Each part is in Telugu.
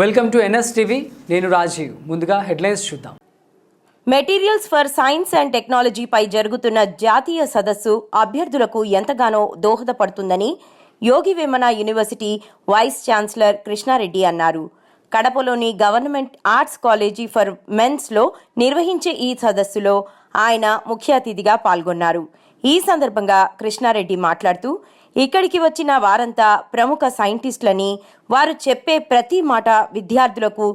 వెల్కమ్ టు ఎన్ఎస్ టీవీ నేను రాజీవ్. ముందుగా హెడ్లైన్స్ చూద్దాం. మెటీరియల్స్ ఫర్ సైన్స్ అండ్ టెక్నాలజీపై జరుగుతున్న జాతీయ సదస్సు అభ్యర్థులకు ఎంతగానో దోహదపడుతుందని Yogi Vemana university vice chancellor Krishna Reddy అన్నారు. కడపలోని గవర్నమెంట్ ఆర్ట్స్ కాలేజీ ఫర్ మెన్స్లో నిర్వహించే ఈ సదస్సులో ఆయన ముఖ్య అతిథిగా పాల్గొన్నారు. ఈ సందర్భంగా కృష్ణారెడ్డి మాట్లాడుతూ ఇక్కడికి వచ్చిన వారంతా ప్రముఖ సైంటిస్టులని వారు చెప్పే ప్రతి మాట విద్యార్థులకు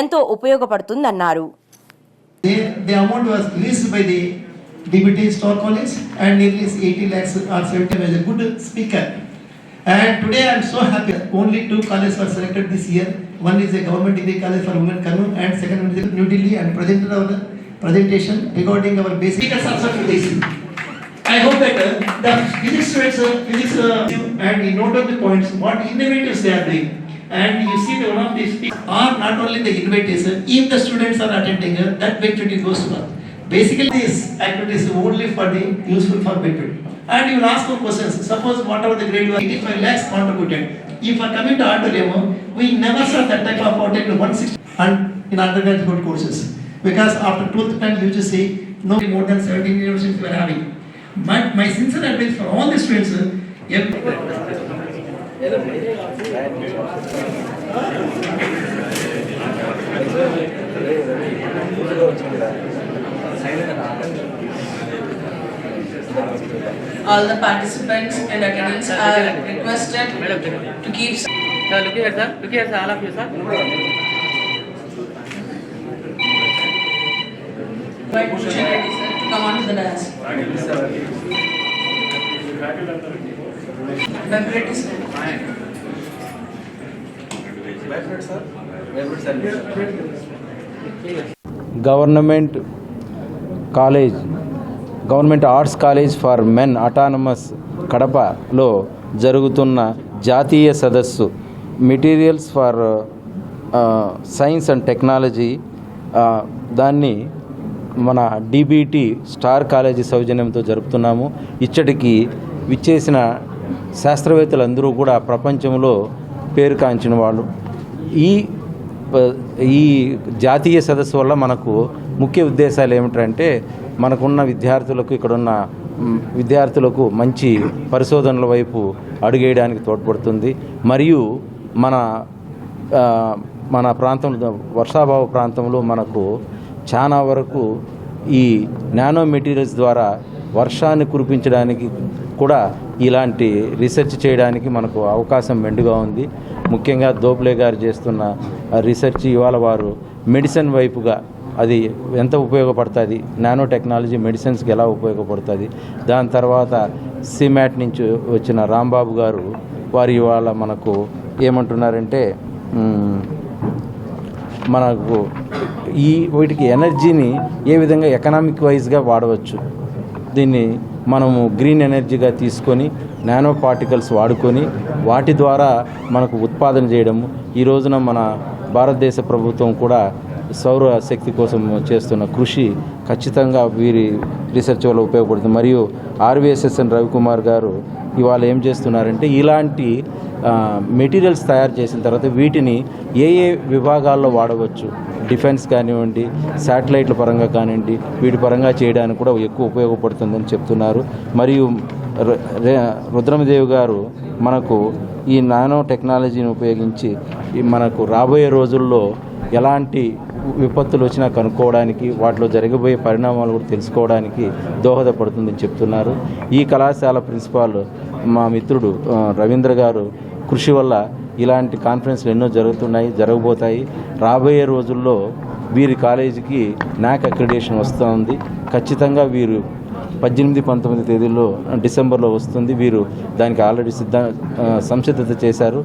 ఎంతో ఉపయోగపడుతుందన్నారు The, amount was released by the DBT Star College and nearly 80 lakhs or 70 was a good speaker. And today I am so happy, only two colleges were selected this year. One is a government degree college for women Kannur and second one is New Delhi and presented our presentation regarding our basic. Speakers also to this. I hope that uh, the physics students, uh, physics uh, and you note down the points, what innovatives they are doing. And you see the one of these are not only the innovators, uh, if the students are attending, uh, that benefit goes us. Basically, this activity is only for the useful for benefit. And you will ask more questions. Suppose whatever the grade was, 85 lakhs contributed. If are coming to auditorium, we never saw that type of to 160 and in undergraduate courses. Because after 12th time, you just say, no more than 17 universities we are having. My, my sincere advice for all the students, if All the participants and attendants are requested to keep Sir, look here, sir. Look here, sir. All of you, sir. Invite Bhushan Reddy to come on to the government college government arts college for men autonomous కడపలో జరుగుతున్న జాతీయ సదస్సు. Materials for science and technology దాన్ని మన డిబిటి స్టార్ కాలేజీ సౌజన్యంతో జరుపుతున్నాము. ఇచ్చటికి విచ్చేసిన శాస్త్రవేత్తలందరూ కూడా ప్రపంచంలో పేరు కాంచిన వాళ్ళు. ఈ ప- ఈ జాతీయ సదస్సు వల్ల మనకు ముఖ్య ఉద్దేశాలు ఏమిటంటే మనకున్న విద్యార్థులకు ఇక్కడున్న విద్యార్థులకు మంచి పరిశోధనల వైపు అడుగేయడానికి తోడ్పడుతుంది. మరియు మన మన ప్రాంతంలో వర్షాభావ ప్రాంతంలో మనకు చాలా వరకు ఈ నానో మెటీరియల్స్ ద్వారా వర్షాన్ని కురిపించడానికి కూడా ఇలాంటి రీసెర్చ్ చేయడానికి మనకు అవకాశం మెండుగా ఉంది. ముఖ్యంగా దోప్లే గారు చేస్తున్న రీసెర్చ్ ఇవాళ వారు మెడిసిన్ వైపుగా అది ఎంత ఉపయోగపడుతుంది? నానో టెక్నాలజీ మెడిసిన్స్కి ఎలా ఉపయోగపడుతుంది? దాని తర్వాత సిమాట్ నుంచి వచ్చిన రాంబాబు గారు వారు ఇవాళ మనకు ఏమంటున్నారంటే మనకు ఈ వీటికి ఎనర్జీని ఏ విధంగా ఎకనామిక్ వైజ్గా వాడవచ్చు? దీన్ని మనము గ్రీన్ ఎనర్జీగా తీసుకొని నానో పార్టికల్స్ వాడుకొని వాటి ద్వారా మనకు ఉత్పాదన చేయడము. ఈ రోజున మన భారతదేశ ప్రభుత్వం కూడా సౌర శక్తి కోసం చేస్తున్న కృషి ఖచ్చితంగా వీరి రీసెర్చ్ వల్ల ఉపయోగపడుతుంది. మరియు ఆర్వీఎస్ఎస్ఎన్ రవికుమార్ గారు ఇవాళ ఏం చేస్తున్నారంటే ఇలాంటి మెటీరియల్స్ తయారు చేసిన తర్వాత వీటిని ఏ ఏ విభాగాల్లో వాడవచ్చు? డిఫెన్స్ కానివ్వండి శాటిలైట్ల పరంగా కానివ్వండి వీటి పరంగా చేయడానికి కూడా ఎక్కువ ఉపయోగపడుతుందని చెప్తున్నారు. మరియు రుద్రమదేవి గారు మనకు ఈ నానో టెక్నాలజీని ఉపయోగించి ఈ మనకు రాబోయే రోజుల్లో ఎలాంటి విపత్తులు వచ్చినా కనుక్కోవడానికి వాటిలో జరగబోయే పరిణామాలు కూడా తెలుసుకోవడానికి దోహదపడుతుందని చెప్తున్నారు. ఈ కళాశాల ప్రిన్సిపాల్ మా మిత్రుడు రవీంద్ర గారు కృషి వల్ల ఇలాంటి కాన్ఫరెన్స్లు ఎన్నో జరుగుతున్నాయి జరగబోతాయి. రాబోయే రోజుల్లో వీరి కాలేజీకి నాక్ అక్రిడేషన్ వస్తూ ఉంది ఖచ్చితంగా వీరు పద్దెనిమిది పంతొమ్మిది తేదీల్లో డిసెంబర్లో వస్తుంది. వీరు దానికి ఆల్రెడీ సిద్ధ సంసిద్ధత చేశారు.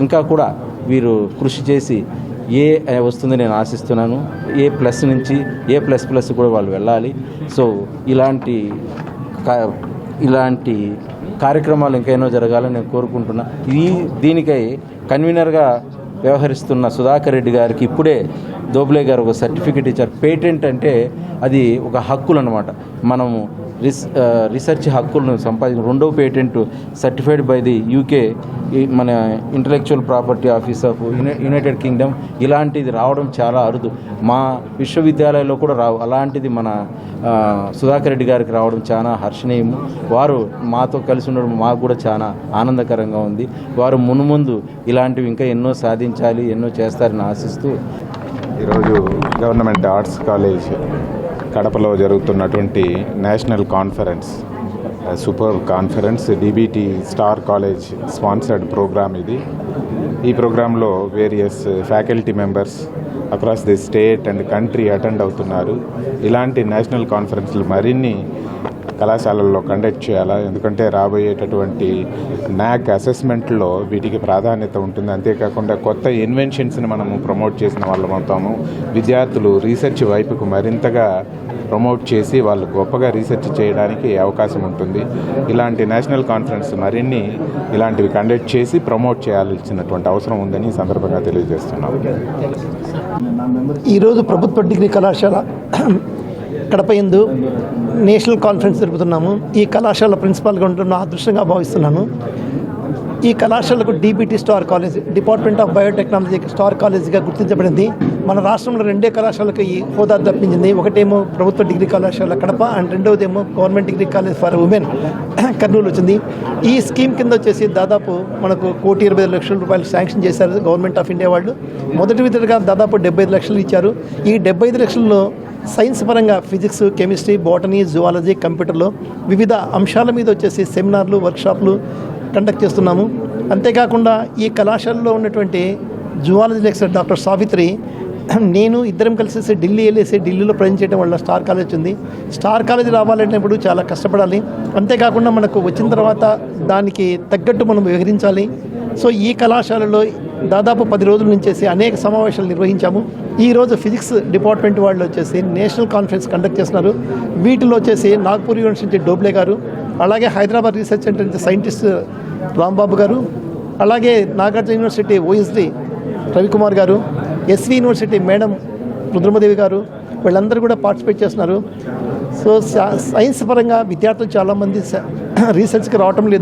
ఇంకా కూడా వీరు కృషి చేసి ఏ వస్తుంది నేను ఆశిస్తున్నాను. ఏ ప్లస్ నుంచి ఏ ప్లస్ ప్లస్ కూడా వాళ్ళు వెళ్ళాలి. సో ఇలాంటి కా- ఇలాంటి కార్యక్రమాలు ఇంకెన్నో జరగాలని నేను కోరుకుంటున్నా. ఈ దీనికై కన్వీనర్గా వ్యవహరిస్తున్న సుధాకర్ రెడ్డి గారికి ఇప్పుడే దోబ్లే గారు ఒక సర్టిఫికెట్ ఇచ్చారు. పేటెంట్ అంటే అది ఒక హక్కులు అనమాట మనము రిస్ రీసెర్చ్ హక్కులను సంపాదించిన రెండవ patent certified by the UK ఈ మన intellectual property office of United Kingdom. ఇలాంటిది రావడం చాలా అరుదు. మా విశ్వవిద్యాలయంలో కూడా రావు. అలాంటిది మన సుధాకర్ రెడ్డి గారికి రావడం చాలా హర్షణీయము. వారు మాతో కలిసి ఉండడం మాకు కూడా చాలా ఆనందకరంగా ఉంది. వారు మునుముందు ఇలాంటివి ఇంకా ఎన్నో సాధించాలి ఎన్నో చేస్తారని ఆశిస్తూ ఈరోజు గవర్నమెంట్ ఆర్ట్స్ కాలేజ్ కడపలో జరుగుతున్నటువంటి national conference super conference DBT star college sponsored programme ఇది. ఈ ప్రోగ్రాంలో various faculty members across the state and country attend అవుతున్నారు. ఇలాంటి నేషనల్ కాన్ఫరెన్స్లు మరిన్ని కళాశాలల్లో కండక్ట్ చేయాలా? ఎందుకంటే రాబోయేటటువంటి న్యాక్ అసెస్మెంట్లో వీటికి ప్రాధాన్యత ఉంటుంది. అంతేకాకుండా కొత్త ఇన్వెన్షన్స్ని మనము ప్రమోట్ చేసిన వాళ్ళం అవుతాము. విద్యార్థులు రీసెర్చ్ వైపుకు మరింతగా ప్రమోట్ చేసి వాళ్ళు గొప్పగా రీసెర్చ్ చేయడానికి అవకాశం ఉంటుంది. ఇలాంటి నేషనల్ కాన్ఫరెన్స్ మరిన్ని ఇలాంటివి కండక్ట్ చేసి ప్రమోట్ చేయాల్సినటువంటి అవసరం ఉందని సందర్భంగా తెలియజేస్తున్నాం ఈరోజు ప్రభుత్వ డిగ్రీ కళాశాల కడప ఎందు నేషనల్ కాన్ఫరెన్స్ జరుపుతున్నాము. ఈ కళాశాల ప్రిన్సిపాల్గా ఉండడం నా అదృష్టంగా భావిస్తున్నాను. ఈ కళాశాలకు DBT star college department of biotechnology star కాలేజీగా గుర్తించబడింది. మన రాష్ట్రంలో రెండే కళాశాలకు ఈ హోదా తప్పించింది ఒకటేమో ప్రభుత్వ డిగ్రీ కళాశాల Kadapa and రెండవదేమో government degree college for women Kurnool వచ్చింది. ఈ స్కీమ్ కింద వచ్చేసి దాదాపు మనకు కోటి ఇరవై ఐదు లక్షల రూపాయలు శాంక్షన్ చేశారు గవర్నమెంట్ ఆఫ్ ఇండియా వాళ్ళు. మొదటి విధంగా దాదాపు డెబ్బై ఐదు లక్షలు ఇచ్చారు. ఈ డెబ్బై ఐదు లక్షల్లో సైన్స్ పరంగా ఫిజిక్స్ కెమిస్ట్రీ బాటనీ జువాలజీ కంప్యూటర్లో వివిధ అంశాల మీద వచ్చేసి సెమినార్లు వర్క్షాప్లు కండక్ట్ చేస్తున్నాము. అంతేకాకుండా ఈ కళాశాలలో ఉన్నటువంటి జువాలజీ లెక్చరర్ డాక్టర్ సావిత్రి నేను ఇద్దరం కలిసి ఢిల్లీ వెళ్ళేసి ఢిల్లీలో ప్రజెంట్ చేయడం వల్ల స్టార్ కాలేజ్ ఉంది. స్టార్ కాలేజ్ రావాలనేప్పుడు చాలా కష్టపడాలి. అంతేకాకుండా మనకు వచ్చిన తర్వాత దానికి తగ్గట్టు మనం వ్యవహరించాలి. సో ఈ కళాశాలలో దాదాపు పది రోజుల నుంచి అనేక సమావేశాలు నిర్వహించాము. ఈ రోజు ఫిజిక్స్ డిపార్ట్మెంట్ వాళ్ళు వచ్చేసి నేషనల్ కాన్ఫరెన్స్ కండక్ట్ చేస్తున్నారు. వీటిలో వచ్చేసి నాగ్పూర్ యూనివర్సిటీ డోబ్లే గారు అలాగే హైదరాబాద్ రీసెర్చ్ సెంటర్ నుంచి సైంటిస్ట్ రాంబాబు గారు అలాగే నాగార్జున యూనివర్సిటీ ఓఎస్డి రవికుమార్ గారు ఎస్వి యూనివర్సిటీ మేడం రుద్రమదేవి గారు వీళ్ళందరూ కూడా పార్టిసిపేట్ చేస్తున్నారు. సో సైన్స్ పరంగా విద్యార్థులు చాలామంది రీసెర్చ్కి రావటం లేదు.